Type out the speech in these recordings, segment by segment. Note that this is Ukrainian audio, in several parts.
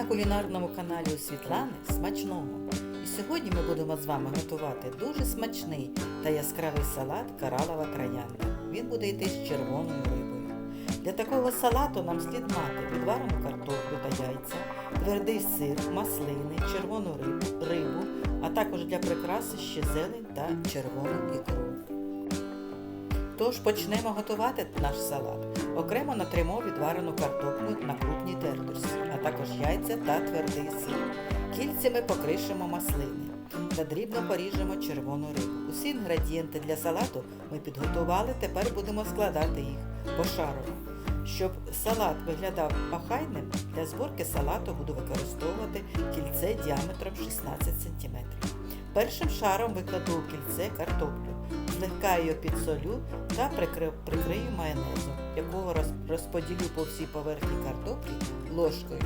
кулінарному каналі у Світлани смачного. І сьогодні ми будемо з вами готувати дуже смачний та яскравий салат каралова троянда. Він буде йти з червоною рибою. Для такого салату нам слід мати відварену картоплю та яйця, твердий сир, маслини, червону рибу, рибу, а також для прикраси ще зелень та червону ікру. Тож почнемо готувати наш салат. Окремо натримо відварену картоплю на крупній тердерсі, а також яйця та твердий сир. Кільцями покришимо маслини та дрібно поріжемо червону рибу. Усі інгредієнти для салату ми підготували, тепер будемо складати їх пошарово. Щоб салат виглядав охайним, для зборки салату буду використовувати кільце діаметром 16 см. Першим шаром викладу у кільце картоплю, злегка її підсолю та прикрию майонезом, якого розподілю по всій поверхні картоплі ложкою.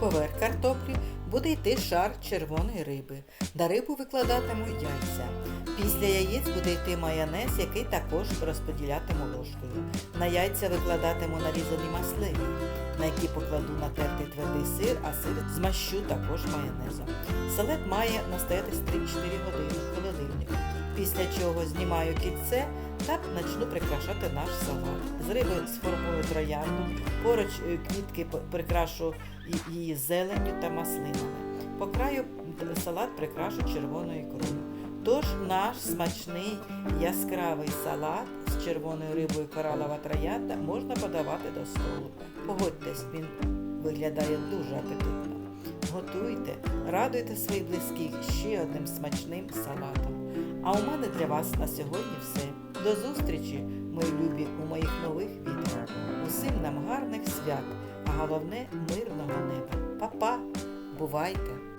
Поверх картоплі буде йти шар червоної риби. На рибу викладатиму яйця. Після яєць буде йти майонез, який також розподілятиму ложкою. На яйця викладатиму нарізані маслини, на які покладу натертий твердий сир, а сир змащу також майонезом. Салат має настоятись 3-4 години. Після чого знімаю кільце та почну прикрашати наш салат. З риби сформую троянду, поруч е, квітки прикрашу її зеленню та маслинами. По краю салат прикрашу червоною ікрою. Тож наш смачний яскравий салат з червоною рибою коралова троянда можна подавати до столу. Погодьтесь, він виглядає дуже апетитно. Готуйте, радуйте своїх близьких ще одним смачним салатом. А у мене для вас на сьогодні все. До зустрічі, мої любі, у моїх нових відео. Усім нам гарних свят, а головне мирного неба. Па-па! Бувайте!